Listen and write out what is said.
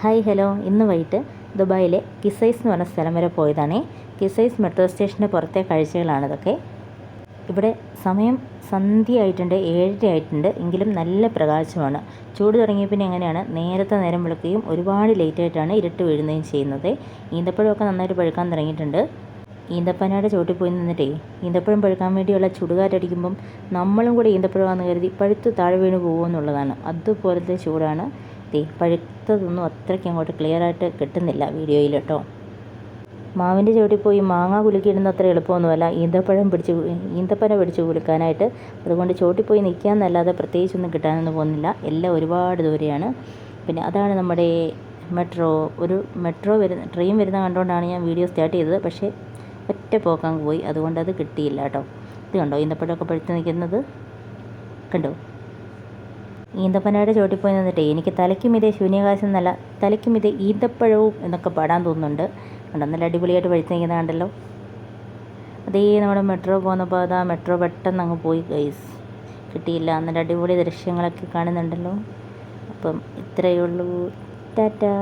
Hi hello. ഇന്ന് വൈകിട്ട് ദുബായിലെ കിസൈസ് എന്ന് പറഞ്ഞ സ്ഥലം വരെ പോയതാണേ. കിസൈസ് മെട്രോ സ്റ്റേഷന്റെ പുറത്തെ കാഴ്ചകളാണിതൊക്കെ ഇവിടെ സമയം സന്ധ്യ ആയിട്ടുണ്ട് ഏഴര ആയിട്ടുണ്ട് എങ്കിലും നല്ല പ്രകാശമാണ്. ചൂട് തുടങ്ങിയ പിന്നെ എങ്ങനെയാണ്? നേരത്തെ നേരം വിളക്കുകയും ഒരുപാട് ലേറ്റായിട്ടാണ് ഇരുട്ട് വീഴുന്നതും ചെയ്യുന്നത്. ഈന്തപ്പഴമൊക്കെ നന്നായിട്ട് പഴുക്കാൻ തുടങ്ങിയിട്ടുണ്ട്. ഈന്തപ്പനയുടെ ചോട്ടിൽ പോയി നിന്നിട്ടേ ഈന്തപ്പഴം പഴുക്കാൻ വേണ്ടിയുള്ള ചുടുകാറ്റടിക്കുമ്പം നമ്മളും കൂടി ഈന്തപ്പഴമാണെന്ന് കരുതി പഴുത്ത് താഴെ വീണ് പോകുമെന്നുള്ളതാണ്. അതുപോലത്തെ ചൂടാണ്. ദേ പഴുത്തതൊന്നും അത്രയ്ക്ക് അങ്ങോട്ട് ക്ലിയർ ആയിട്ട് കിട്ടുന്നില്ല വീഡിയോയിൽ കേട്ടോ. മാവിന്റെ ചുവട്ടിൽ പോയി മാങ്ങ കുലുക്കിയിടുന്ന അത്ര എളുപ്പമൊന്നുമല്ല. ഈന്തപ്പഴം പിടിച്ച് ഈന്തപ്പന പിടിച്ച് കുലുക്കാനായിട്ട് അതുകൊണ്ട് ചുവട്ടിൽ പോയി നിൽക്കുക എന്നല്ലാതെ പ്രത്യേകിച്ചൊന്നും കിട്ടാനൊന്നും പോകുന്നില്ല. എല്ലാം ഒരുപാട് ദൂരെയാണ്. പിന്നെ അതാണ് നമ്മുടെ മെട്രോ ഒരു മെട്രോ വരുന്ന ട്രെയിൻ വരുന്ന കണ്ടുകൊണ്ടാണ് ഞാൻ വീഡിയോ സ്റ്റാർട്ട് ചെയ്തത്. പക്ഷേ ഒറ്റ പോക്കാൻ പോയി. അതുകൊണ്ട് അത് കിട്ടിയില്ല കേട്ടോ. ഇത് കണ്ടോ? ഈന്തപ്പഴമൊക്കെ പഴുത്ത് നിൽക്കുന്നത്? കണ്ടോ? ഈന്തപ്പനയുടെ ചോട്ടിൽ പോയി നിന്നിട്ടേ എനിക്ക് തലയ്ക്കുമിതേ ശൂന്യകാശം എന്നല്ല തലയ്ക്കുമിതേ ഈന്തപ്പഴവും എന്നൊക്കെ പാടാൻ തോന്നുന്നുണ്ട്. കണ്ടോ നല്ല അടിപൊളിയായിട്ട് പഴുത്ത് നിൽക്കുന്നത് കണ്ടല്ലോ അതേ നമ്മുടെ മെട്രോ പോകുന്നപ്പോൾ അതാ മെട്രോ പെട്ടെന്ന് അങ്ങ് പോയി ഗൈസ് കിട്ടിയില്ല. നല്ല അടിപൊളി ദൃശ്യങ്ങളൊക്കെ കാണുന്നുണ്ടല്ലോ. അപ്പം ഇത്രയേ ഉള്ളൂ. ടാറ്റാ.